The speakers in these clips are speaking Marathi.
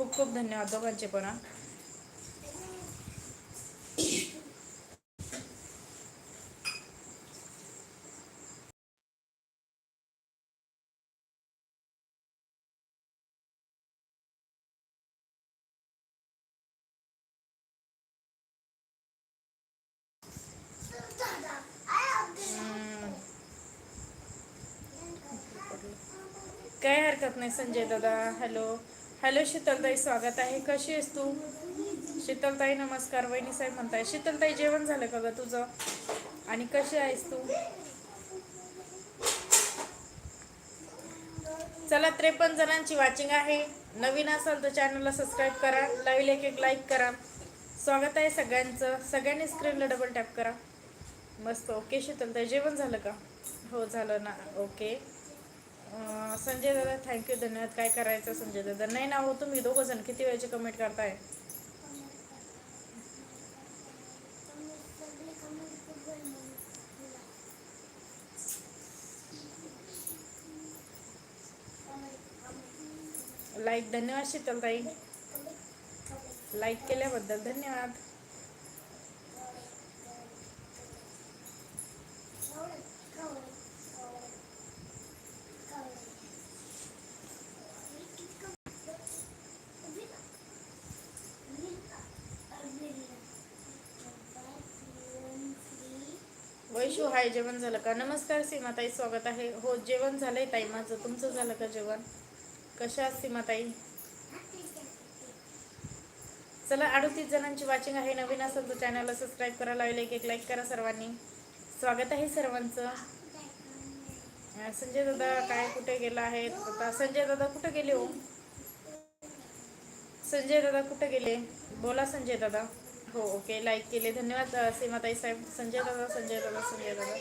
खूप खूप धन्यवाद दोघांचे पण हम्म. काय हरकत नाही संजय दादा हॅलो हॅलो शीतलताई स्वागत आहे. कशी आहेस तू? शीतलताई नमस्कार. वहिनी साहेब म्हणताय शीतलताई जेवण झालं का ग तुझं? आणि कशी आहेस तू? चला त्रेपन्न जणांची वॉचिंग आहे. नवीन असाल तर चॅनलला सबस्क्राईब करा. लाईव्ह एक एक लाईक करा. स्वागत आहे सगळ्यांचं. सगळ्यांनी स्क्रीनला डबल टॅप करा. मस्त. ओके शीतलताई जेवण झालं का? हो झालं ना. ओके संजय दादा थँक्यू धन्यवाद. काय करायचं संजय दादा? नाही ना हो तुम्ही दोघं जण किती वेळचे कमेंट करताय? लाईक धन्यवाद शीतलताई. लाईक केल्याबद्दल धन्यवाद. वैशू हाय जेवण झालं का? नमस्कार सीमाताई स्वागत आहे. हो जेवण झालंय ताई माझं. तुमचं झालं का जेवण? कशा आहात सीमाताई? चला अडतीस जणांची वाचिंग आहे. नवीन असेल तर चॅनलला सबस्क्राईब करा लावले एक एक लाईक करा सर्वांनी. स्वागत आहे सर्वांचं. संजय दादा काय कुठे गेला आहे? आता संजय दादा कुठे गेले हो? संजय दादा कुठे गेले? बोला संजय दादा. हो ओके लाईक केले. धन्यवाद सीमाताई साहेब. संजय दादा संजय दादा संजय दादा.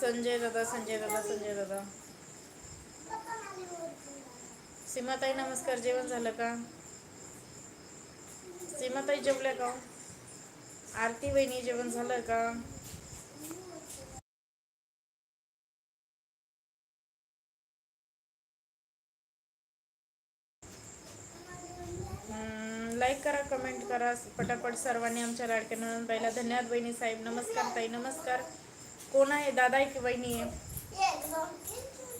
संजय दादा संजय दादा संजय दादा. सीमाताई नमस्कार. जेवण झालं का? सीमाताई जेवल्या का? आरती वहिनी जेवण झालं का? लाईक करा कमेंट करा. पटापट सर्वांनी आमच्या लाडक्या नंदबाईला धन्यवाद. बहिणी साहेब नमस्कार ताई नमस्कार. कोण आहे? दादा आहे की वहिनी आहे?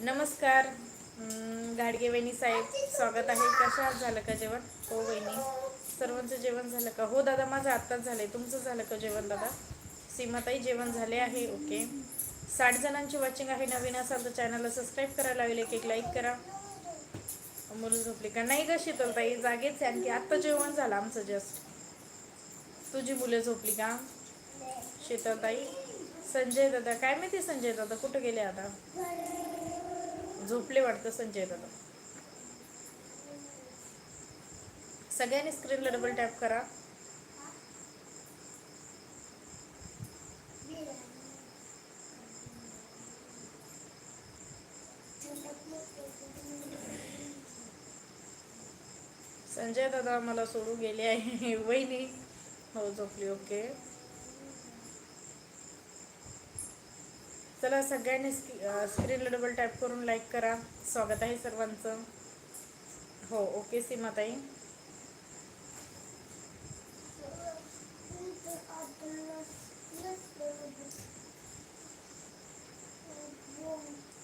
नमस्कार. गाडगे वहिनी साहेब स्वागत आहे. कशा झालं का जेवण? हो वहिनी सर्वांचं जेवण झालं का? हो दादा माझं आत्ताच झालं आहे तुमचं झालं का जेवण दादा? सीमाताई जेवण झाले आहे. ओके. साठ जणांची वॉचिंग आहे नवीन असाल तर चॅनलला सबस्क्राईब करायला लागेल एक एक लाईक करा. मुलं झोपली का? नाही ग शीतलताई जागेच आहे. आणखी आत्ता जेवण झालं आमचं जस्ट तुझी मुलं झोपली का? शीतलताई संजय दादा काय माहिती संजय दादा कुठं गेले आता? झोपले वाटतं संजय दादा. सगळ्यांनी स्क्रीनला डबल टॅप करा. संजय दादा मला सोडू गेले आहे. वहिनी. हो झोपली. ओके. चला सगळ्यांनी स्क्रीनला डबल टॅप करून लाईक करा. स्वागत आहे सर्वांचं. हो ओके सीमाताई.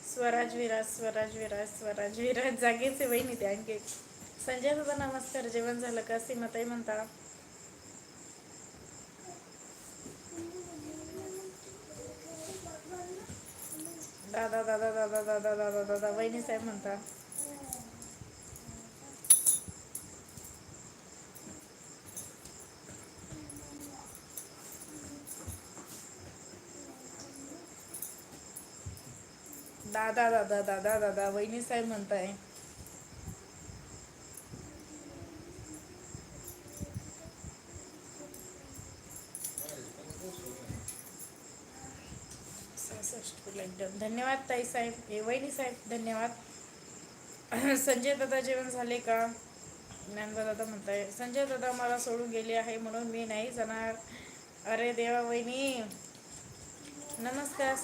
स्वराज विराज स्वराज विराज स्वराज विराज. जागेचे वहिनी ते आणखी संजय दादा नमस्कार. जेवण झालं का? सीमाताई म्हणता. दादा दादा दादा दादा दादा दादा वहिनी साहेब म्हणता. दादा दादा दादा दादा वहिनी साहेब म्हणताय. सहासष्ट एकदम धन्यवाद ताई साहेब ए वहिनी साहेब धन्यवाद. संजय दादा जेवण झाले का? ज्ञानबा दादा म्हणताय संजय दादा मला सोडून गेले आहे म्हणून मी नाही जाणार. अरे देवा वहिनी. नमस्कार.